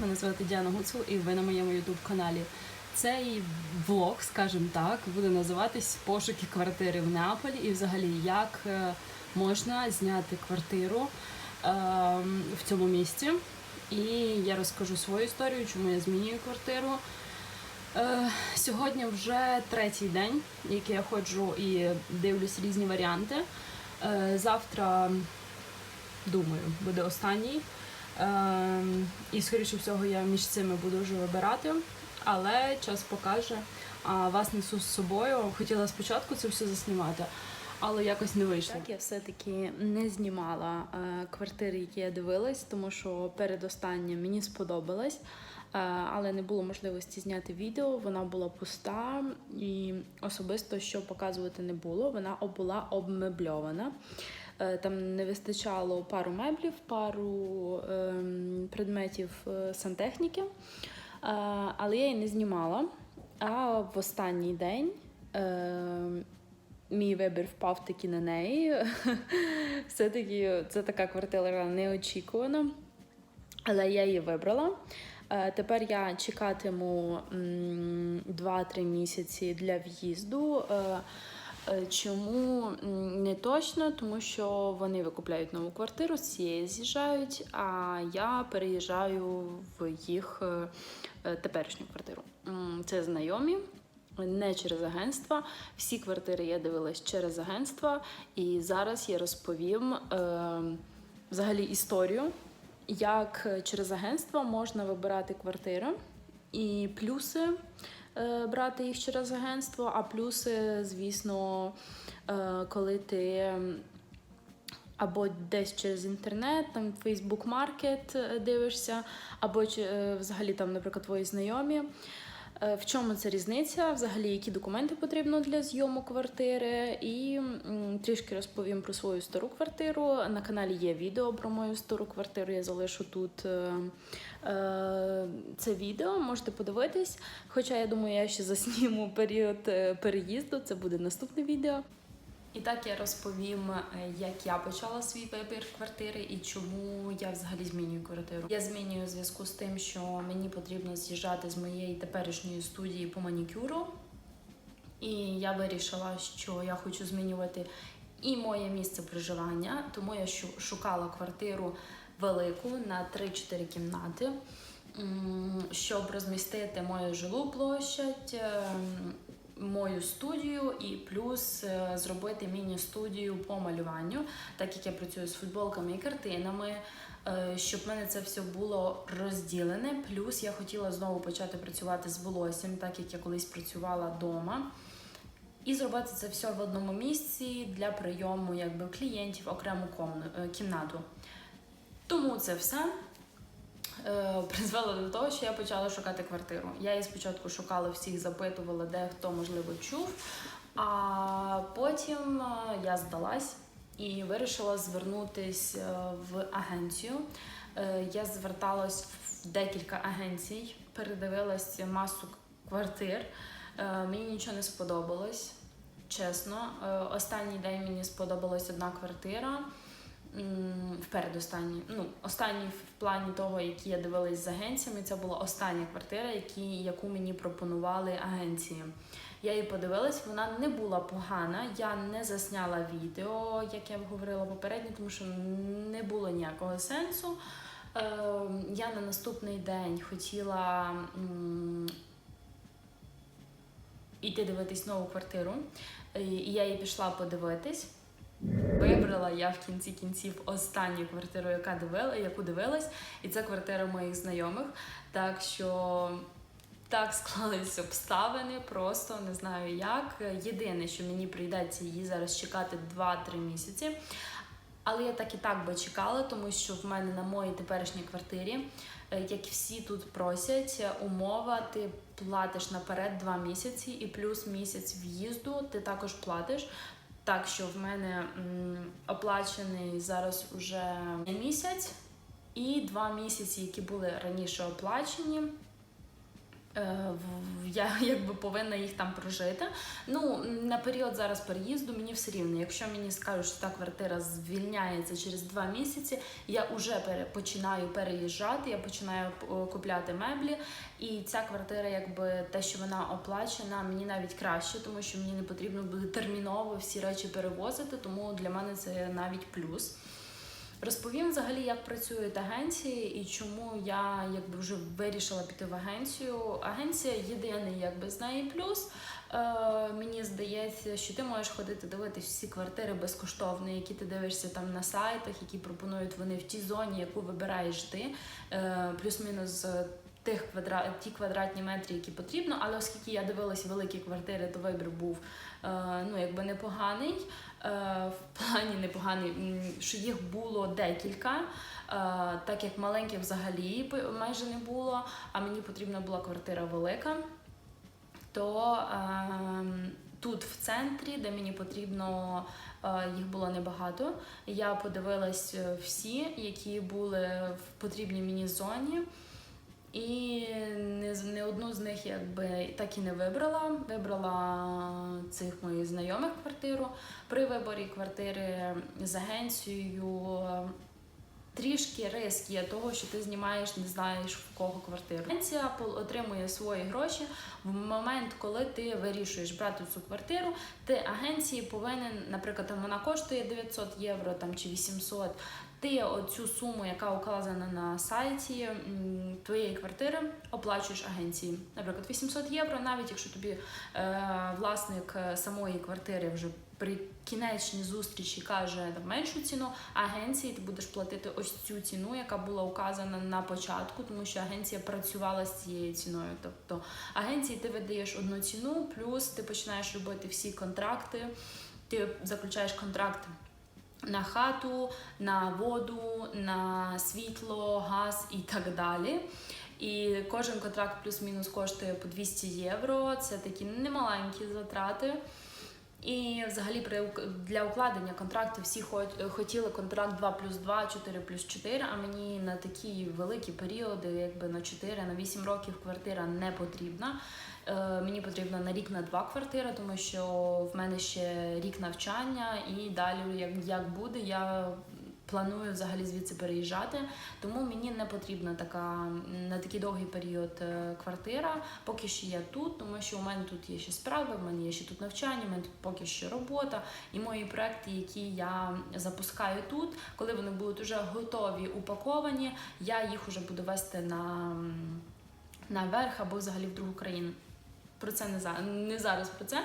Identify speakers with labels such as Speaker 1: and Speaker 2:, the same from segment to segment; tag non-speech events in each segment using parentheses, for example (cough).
Speaker 1: Мене звати Діана Гуцул, і ви на моєму ютуб каналі. Цей влог, скажімо так, буде називатись Пошуки квартири в Неаполі і взагалі як е, можна зняти квартиру е, в цьому місті. І я розкажу свою історію, чому я змінюю квартиру. Е, Сьогодні вже третій день, який я ходжу і дивлюсь різні варіанти. Е, Завтра, думаю, буде останній. Е, І, скоріше всього, я між цими буду вже вибирати, але час покаже. А вас несу з собою. Хотіла спочатку це все заснімати, але якось не вийшло. Так, я все-таки не знімала е, квартири, які я дивилась, тому що передостаннє мені сподобалось. Е, але не було можливості зняти відео, вона була пуста і особисто що показувати не було. Вона була обмебльована. Е, Там не вистачало пару меблів, пару ем, предметів е, сантехніки, Е, але я її не знімала. А в останній день ем, мій вибір впав таки на неї. (laughs) Все-таки це така квартира неочікувана. Але я її вибрала. Тепер я чекатиму 2-3 місяці для в'їзду. Е, Чому не точно? Тому що вони викупляють нову квартиру, з цієї з'їжджають, а я переїжджаю в їх е, е, теперішню квартиру. Це знайомі. Не через агентства. Всі квартири я дивилась через агентства. І зараз я розповім е, взагалі історію, як через агентство можна вибирати квартири і плюси брати їх через агентство, а плюси, звісно, е, коли ти або десь через інтернет, там Facebook Market е, дивишся, або е, взагалі там, наприклад, твої знайомі. Е, В чому це різниця? Взагалі, які документи потрібно для зйому квартири, і трішки розповім про свою стару квартиру. На каналі є відео про мою стару квартиру. Я залишу тут е, е, це відео, можете подивитись. Хоча я думаю, я ще засніму період переїзду. Це буде наступне відео. І так я розповім, е, як я почала свій вибір квартири і чому я взагалі змінюю квартиру. Я змінюю зв'язку з тим, що мені потрібно з'їжджати з моєї теперішньої студії по манікюру. І я вирішила, що я хочу змінювати і моє місце проживання, тому я шукала квартиру велику на 3-4 кімнати, щоб розмістити мою жилу площадь, ем, мою студію і плюс е, зробити міні-студію по малюванню, так як я працюю з футболками і картинами, е, щоб в мене це все було розділене. Плюс я хотіла знову почати працювати з волоссям, так як я колись працювала вдома. І зробити це все в одному місці для прийому якби, клієнтів окрему е, кімнату. Тому це все призвело до того, що я почала шукати квартиру. Я її спочатку шукала всіх, запитувала, де хто можливо чув. А потім е, я здалась і вирішила звернутися в агенцію. Е, Я зверталась в декілька агенцій, передивилась масу квартир. Е, Мені нічого не сподобалось, чесно. Е, Останній день мені сподобалась одна квартира. М, Впередостанній. Ну, останній в плані того, які я дивилась з агенціями, це була остання квартира, які, яку мені пропонували агенції. Я її подивилась, вона не була погана. Я не засняла відео, як я говорила попередньо, тому що не було ніякого сенсу. Е, я на наступний день хотіла м, іти дивитись нову квартиру, і я її пішла подивитись. Вибрала я в кінці кінців останню квартиру, яка дивила, яку дивилась, і це квартира моїх знайомих. Так що так склались обставини, просто не знаю як. Єдине, що мені прийдеться її зараз чекати 2-3 місяці. Але я так і так би чекала, тому що в мене на моїй теперішній квартирі, е, як всі тут просять, умова, ти платиш наперед 2 місяці і плюс місяць в'їзду ти також платиш. Так що в мене оплачений зараз уже місяць і два місяці, які були раніше оплачені. Е, Я (laughs) якби повинна їх там прожити. Ну на період зараз переїзду мені все рівно. Якщо мені скажуть, що та квартира звільняється через два місяці, я вже починаю переїжджати, я починаю купляти меблі. І ця квартира, якби те, що вона оплачена, мені навіть краще, тому що мені не потрібно буде терміново всі речі перевозити, тому для мене це навіть плюс. Розповім взагалі, як працюють агенції і чому я якби вже вирішила піти в агенцію. Агенція єдиний якби з неї плюс. Е, мені здається, що ти можеш ходити дивитись всі квартири безкоштовно, які ти дивишся там на сайтах, які пропонують вони в тій зоні, яку вибираєш ти, е, плюс-мінус. Тих квадра... ті квадратні метри, які потрібно, але оскільки я дивилась великі квартири, то вибір був е, ну якби непоганий. Е, в плані непоганий, що їх було декілька, е, так як маленьких взагалі майже не було, а мені потрібна була квартира велика, то ем, тут в центрі, де мені потрібно, їх було небагато. Я подивилась всі, які були в потрібній мені зоні. І не, не одну з них якби так і не вибрала. Вибрала цих моїх знайомих квартиру. При виборі квартири з агенцією трішки риск є того, що ти знімаєш, не знаєш в кого квартиру. Агенція отримує свої гроші в момент, коли ти вирішуєш брати цю квартиру. Ти агенції повинен, наприклад, вона коштує 900 євро там чи 800, ти оцю суму, яка указана на сайті твоєї квартири, оплачуєш агенції. Наприклад, 800 євро, навіть якщо тобі е, власник е, самої квартири вже при кінечній зустрічі каже там, меншу ціну, агенції ти будеш платити ось цю ціну, яка була указана на початку, тому що агенція працювала з цією ціною. Тобто агенції ти видаєш одну ціну, плюс ти починаєш робити всі контракти, ти заключаєш контракт на хату, на воду, на світло, газ і так далі. І кожен контракт плюс-мінус коштує по 200 євро. Це такі немаленькі затрати. І взагалі при для укладення контракту всі хо- хотіли контракт 2 плюс 2, 4 плюс 4, а мені на такі великі періоди, якби на 4, на 8 років квартира не потрібна. Е, мені потрібна на рік на два квартира, тому що в мене ще рік навчання, і далі, як, як буде, я планую взагалі звідси переїжджати. Тому мені не потрібна така на такий довгий період е, квартира. Поки що я тут, тому що у мене тут є ще справи, в мене є ще тут навчання, в мене тут поки що робота. І мої проекти, які я запускаю тут, коли вони будуть вже готові, упаковані, я їх вже буду вести на, наверх або взагалі в другу країну. Про це не, за, не зараз про це.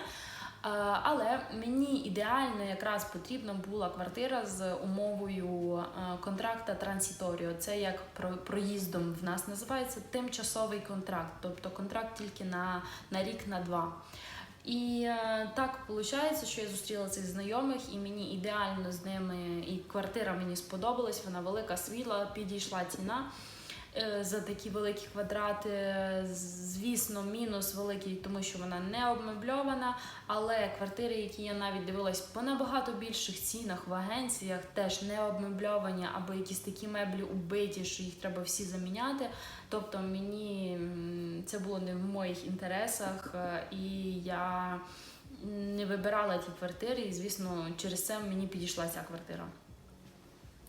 Speaker 1: Е, Але мені ідеально якраз потрібна була квартира з умовою е, контракта трансіторіо. Це як про- проїздом в нас називається тимчасовий контракт, тобто контракт тільки на, на рік, на два. І е, так виходить, що я зустріла цих знайомих, і мені ідеально з ними, і квартира мені сподобалась, вона велика, світла, підійшла ціна за такі великі квадрати. Звісно, мінус великий, тому що вона не обмебльована. Але квартири, які я навіть дивилась по набагато більших цінах в агенціях, теж не обмебльовані, або якісь такі меблі убиті, що їх треба всі заміняти. Тобто мені це було не в моїх інтересах, е, і я не вибирала ті квартири, і звісно, через це мені підійшла ця квартира.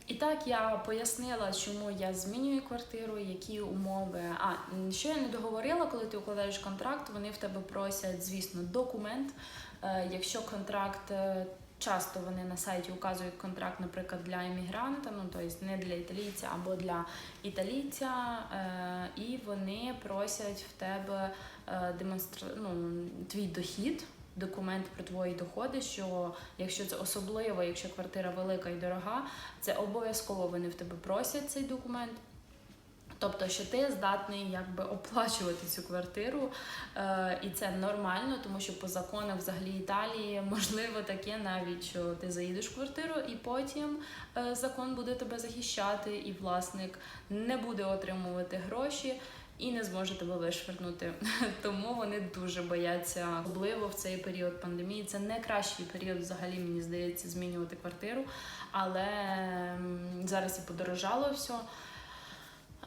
Speaker 1: І так я пояснила, чому я змінюю квартиру, які умови. А що я не договорила, коли ти укладаєш контракт, вони в тебе просять, звісно, документ. Е, Якщо контракт е, часто вони на сайті указують контракт, наприклад, для іммігранта, ну тобто не для італійця або для італійця, е, і вони просять в тебе демонстра... ну, твій дохід. Документ про твої доходи, що якщо це особливо, якщо квартира велика і дорога, це обов'язково вони в тебе просять цей документ. Тобто, що ти здатний якби оплачувати цю квартиру, е, і це нормально, тому що по законах взагалі Італії можливо таке навіть, що ти заїдеш в квартиру, і потім е, закон буде тебе захищати, і власник не буде отримувати гроші. І не зможе тебе вишвернути. (laughs) Тому вони дуже бояться, особливо в цей період пандемії. Це не кращий період, взагалі, мені здається, змінювати квартиру. Але зараз і подорожало все.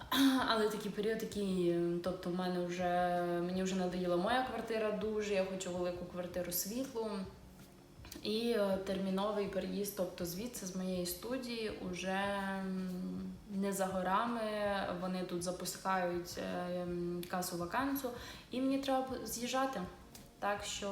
Speaker 1: (clears throat) Але такий період, який, тобто, в мене вже мені вже надоїла моя квартира дуже. Я хочу велику квартиру світлу. І е, терміновий переїзд, тобто звідси з моєї студії, уже не за горами. Вони тут запускають е, касу вакансу, і мені треба з'їжджати. Так що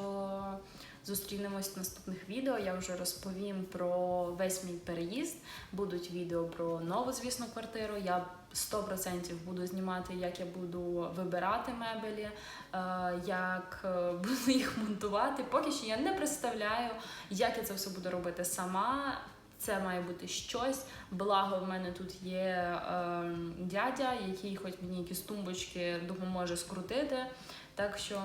Speaker 1: зустрінемось в наступних відео. Я вже розповім про весь мій переїзд. Будуть відео про нову, звісно, квартиру. Я 100% буду знімати, як я буду вибирати мебелі, е, як е, (laughs) буду їх монтувати. Поки що я не представляю, як я це все буду робити сама. Це має бути щось. Благо, в мене тут є е, дядя, який хоч мені якісь тумбочки допоможе скрутити. Так що,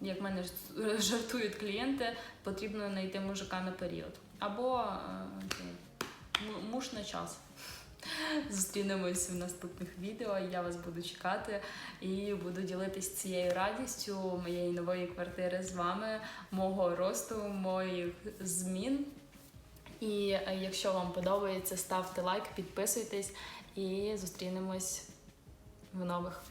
Speaker 1: як мене (laughs) жартують клієнти, потрібно знайти мужика на період. Або е, муж на час. Зустрінемось в наступних відео. Я вас буду чекати і буду ділитись цією радістю моєї нової квартири з вами, мого росту, моїх змін. І е, якщо вам подобається, ставте лайк, підписуйтесь і зустрінемось в нових